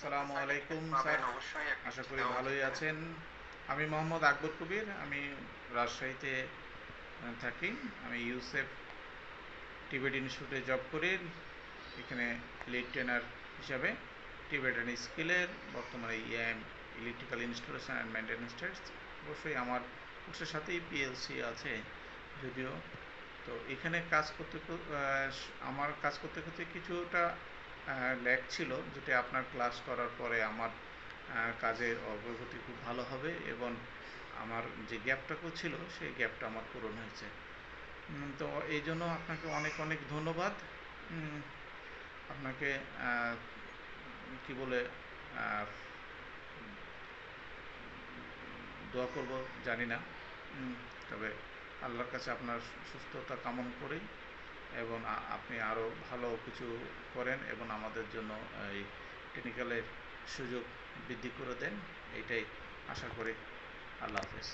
আসসালামু আলাইকুম স্যার। আশা করি ভালোই আছেন। আমি মোহাম্মদ আকবর কবির আমি রাজশাহীতে থাকি। আমি ইউসেফ টিবেট ইনস্টিটিউটে জব করি এখানে লিড ট্রেনার হিসাবে। টিবেটান স্কিলের বর্তমানে EM electrical installation and maintenance test. অবশ্যই আমার কোর্সের সাথেই পিএলসি আছে যদিও। তো এখানে কাজ করতে আমার কাজ করতে করতে কিছুটা ল্যাক ছিল যেটা আপনার ক্লাস করার পরে আমার কাজের অগ্রগতি খুব ভালো হবে এবং আমার যে গ্যাপটাকু ছিল, সেই গ্যাপটা আমার পূরণ হয়েছে। তো এই জন্য আপনাকে অনেক অনেক ধন্যবাদ। আপনাকে কি বলে দোয়া করব, জানি না। তবে আল্লাহর কাছে আপনার সুস্থতা কামনা করি এবং আপনি আরও ভালো কিছু করেন এবং আমাদের জন্য এই টেকনিক্যালের সুযোগ বৃদ্ধি করে দেন, এটাই আশা করি। আল্লাহ হাফেজ।